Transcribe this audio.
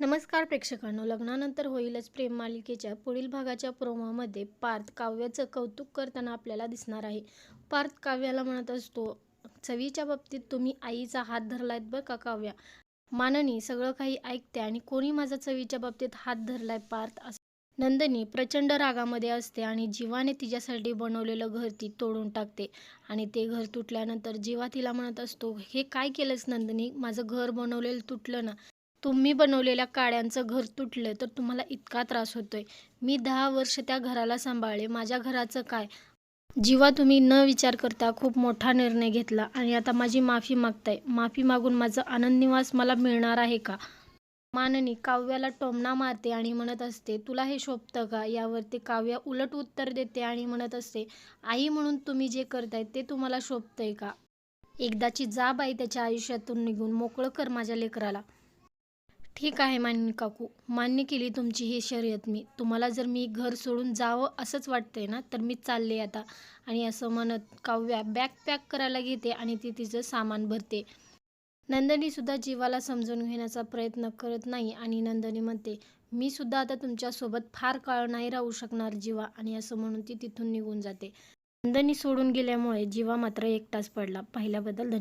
नमस्कार प्रेक्षकांनो लग्नानंतर होईलच प्रेम मालिकेच्या पुढील भागाच्या प्रोमोमध्ये पार्थ काव्याचं कौतुक करताना आपल्याला दिसणार आहे. पार्थ काव्याला म्हणत असतो चवीच्या बाबतीत तुम्ही आईचा हात धरलायत बरं का काव्या? माननी सगळं काही ऐकते आणि कोणी माझा चवीच्या बाबतीत हात धरलाय पार्थ असं नंदिनी प्रचंड रागामध्ये असते आणि जीवाने तिच्यासाठी बनवलेलं घर ती तोडून टाकते आणि ते घर तुटल्यानंतर जीवा तिला म्हणत असतो हे काय केलंस नंदिनी? माझं घर बनवलेलं तुटलं ना. तुम्ही बनवलेल्या काड्यांचं घर तुटलं तर तुम्हाला इतका त्रास होतोय. मी दहा वर्ष त्या घराला सांभाळले. माझ्या घराचं काय? जेव्हा तुम्ही न विचार करता खूप मोठा निर्णय घेतला आणि आता माझी माफी मागताय. माफी मागून माझं आनंद निवास मला मिळणार आहे का? माननी काव्याला टोमणा मारते आणि म्हणत असते तुला हे शोभतं का यावरती काव्या उलट उत्तर देते आणि म्हणत असते आई म्हणून तुम्ही जे करताय ते तुम्हाला शोभतंय का एकदाची जाब आहे त्याच्या आयुष्यातून निघून मोकळं कर माझ्या लेकराला. ठीक आहे मान्य काकू. मान्य केली तुमची ही शर्यत मी. तुम्हाला जर मी घर सोडून जावं असंच वाटतंय ना तर मी चालले आता. आणि असं म्हणत काव्या बॅग पॅक करायला घेते आणि ती तिचं सामान भरते. नंदिनीसुद्धा जीवाला समजून घेण्याचा प्रयत्न करत नाही आणि नंदिनी म्हणते मी सुद्धा आता तुमच्यासोबत फार काळ नाही राहू शकणार जीवा. आणि असं म्हणून ती तिथून निघून जाते. नंदिनी सोडून गेल्यामुळे जीवा मात्र एकटाच पडला. पहिल्याबद्दल धन्यवाद.